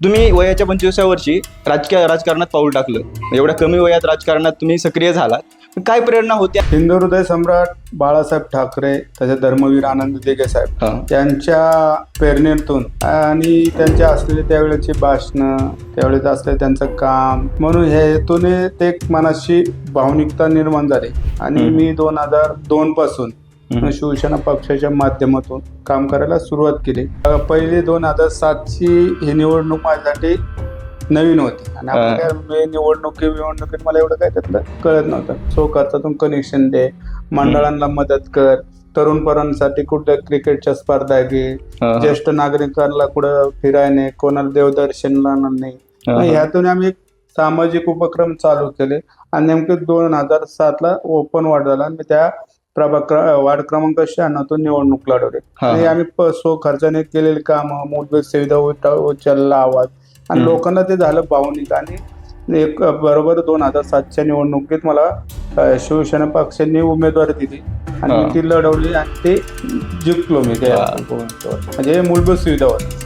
तुम्ही वयाच्या पंचवीसाव्या वर्षी राजकीय राजकारणात पाऊल टाकलं एवढ्या कमी वयात राजकारणात तुम्ही सक्रिय झालात काय प्रेरणा होत्या हिंदू हृदय सम्राट बाळासाहेब ठाकरे तसेच धर्मवीर आनंद दिघे साहेब. त्यांच्या प्रेरणेतून आणि त्यांच्या असलेले त्यावेळेची भाषणं त्यावेळेस असलेलं त्यांचं काम म्हणून हे हेतूने ते मनाशी भावनिकता निर्माण झाली आणि. मी दोन हजार दोन पासून. शिवसेना पक्षाच्या माध्यमातून काम करायला सुरुवात केली. पहिली दोन हजार सातची ही निवडणूक माझ्यासाठी नवीन होती. आणि आपण. काय मी निवडणुकी निवडणुकीत मला एवढं काय त्यातलं कळत नव्हतं. सो खर्चातून कनेक्शन दे मंडळांना मदत कर तरुण पोरांसाठी कुठं क्रिकेटच्या स्पर्धा घे. ज्येष्ठ नागरिकांना कुठं फिरायने कोणाला देवदर्शनला नाही. ह्यातून आम्ही एक सामाजिक उपक्रम चालू केले. आणि नेमके दोन हजार सातला ओपन वार्ड झाला. आणि त्या प्रभाग क्र- वार्ड क्रमांक शहाण्णवतून निवडणूक लढवली हा. आणि आम्ही प- सो खर्चाने केलेली कामं मूलभूत सुविधा उच- उचलला आवाज आणि हम्म. लोकांना ते झालं भावनिक आणि एक बरोबर दोन हजार सातच्या निवडणुकीत मला अ, शिवसेना पक्षांनी उमेदवारी दिली आणि हा. मी ती लढवली आणि ते जिंकलो मी त्या वा. म्हणजे मूलभूत सुविधा होती